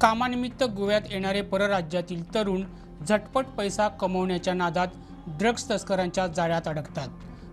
कामानिमित्त गोव्यात येणारे परराज्यातील तरुण झटपट पैसा कमवण्याच्या नादात ड्रग्ज तस्करांच्या जाळ्यात अडकतात.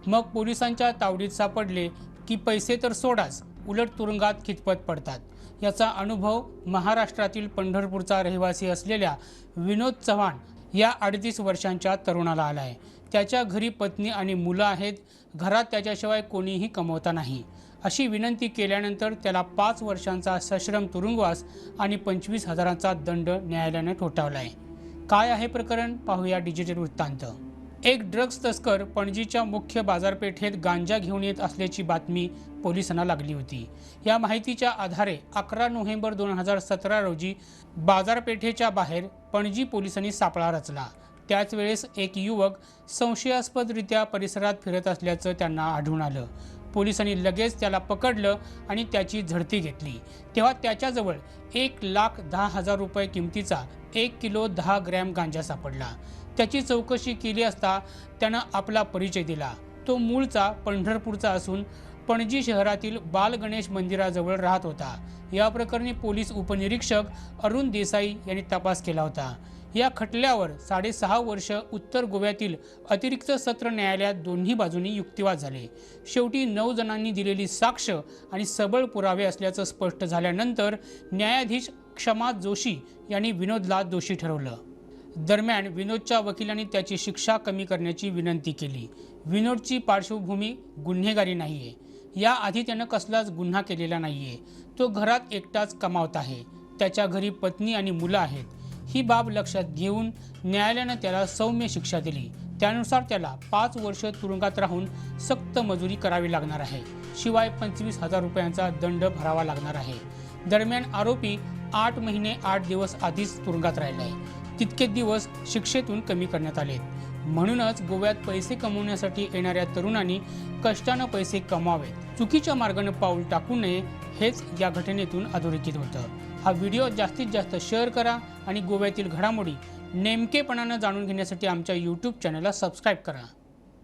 मग पोलिसांच्या तावडीत सापडले की पैसे तर सोडाच उलट तुरुंगात खितपत पडतात. याचा अनुभव महाराष्ट्रातील पंढरपूरचा रहिवासी असलेल्या विनोद चव्हाण या अडतीस वर्षांच्या तरुणाला आला आहे त्याच्या घरी पत्नी आणि मुलं आहेत. घरात त्याच्याशिवाय कोणीही कमवता नाही. अशी विनंती केल्यानंतर त्याला पाच वर्षांचा सश्रम तुरुंगवास आणि पंचवीस हजारांचा दंड न्यायालयाने ठोठावला आहे काय आहे प्रकरण? पाहूया डिजिटल वृत्तांत. एक ड्रग्ज तस्कर पणजीच्या मुख्य बाजारपेठेत गांजा घेऊन येत असल्याची बातमी पोलिसांना लागली होती. या माहितीच्या आधारे अकरा नोव्हेंबर दोन हजार सतरा रोजी बाजारपेठेच्या बाहेर पणजी पोलिसांनी सापळा रचला. त्याच वेळेस एक युवक संशयास्पदरित्या परिसरात फिरत असल्याचं त्यांना आढळून आलं. पोलिसांनी लगेच त्याला पकडलं आणि त्याची झडती घेतली. तेव्हा त्याच्याजवळ एक लाख दहा हजार रुपये किमतीचा एक किलो दहा ग्रॅम गांजा सापडला. त्याची चौकशी केली असता त्यानं आपला परिचय दिला. तो मूळचा पंढरपूरचा असून पणजी शहरातील बाल गणेश मंदिराजवळ राहत होता. या प्रकरणी पोलीस उपनिरीक्षक अरुण देसाई यांनी तपास केला होता. या खटल्यावर साडेसहा वर्ष उत्तर गोव्यातील अतिरिक्त सत्र न्यायालयात दोन्ही बाजूंनी युक्तिवाद झाले. शेवटी नऊ जणांनी दिलेली साक्ष आणि सबळ पुरावे असल्याचं स्पष्ट झाल्यानंतर न्यायाधीश क्षमा जोशी यांनी विनोदला दोषी ठरवलं. दरम्यान विनोदच्या वकिलांनी त्याची शिक्षा कमी करण्याची विनंती केली. विनोदची पार्श्वभूमी गुन्हेगारी नाही आहे याआधी त्यानं कसलाच गुन्हा केलेला नाही आहे तो घरात एकटाच कमावत आहे. त्याच्या घरी पत्नी आणि मुलं आहेत. ही बाब लक्षात घेऊन न्यायालयानं त्याला सौम्य शिक्षा दिली. त्यानुसार त्याला पाच वर्ष तुरुंगात राहून सक्त मजुरी करावी लागणार आहे. शिवाय पंचवीस हजार रुपयांचा दंड भरावा लागणार आहे. दरम्यान आरोपी आठ महिने आठ दिवस आधीच तुरुंगात राहिला आहे तितके दिवस शिक्षेतून कमी करण्यात आले. म्हणूनच गोव्यात पैसे कमवण्यासाठी येणाऱ्या तरुणांनी कष्टानं पैसे कमावेत. चुकीच्या मार्गानं पाऊल टाकू नये हेच या घटनेतून अधोरेखित होतं. हा व्हिडिओ जास्तीत जास्त शेअर करा आणि गोव्यातील घडामोडी नेमकेपणानं जाणून घेण्यासाठी आमच्या यूट्यूब चॅनलला सबस्क्राईब करा.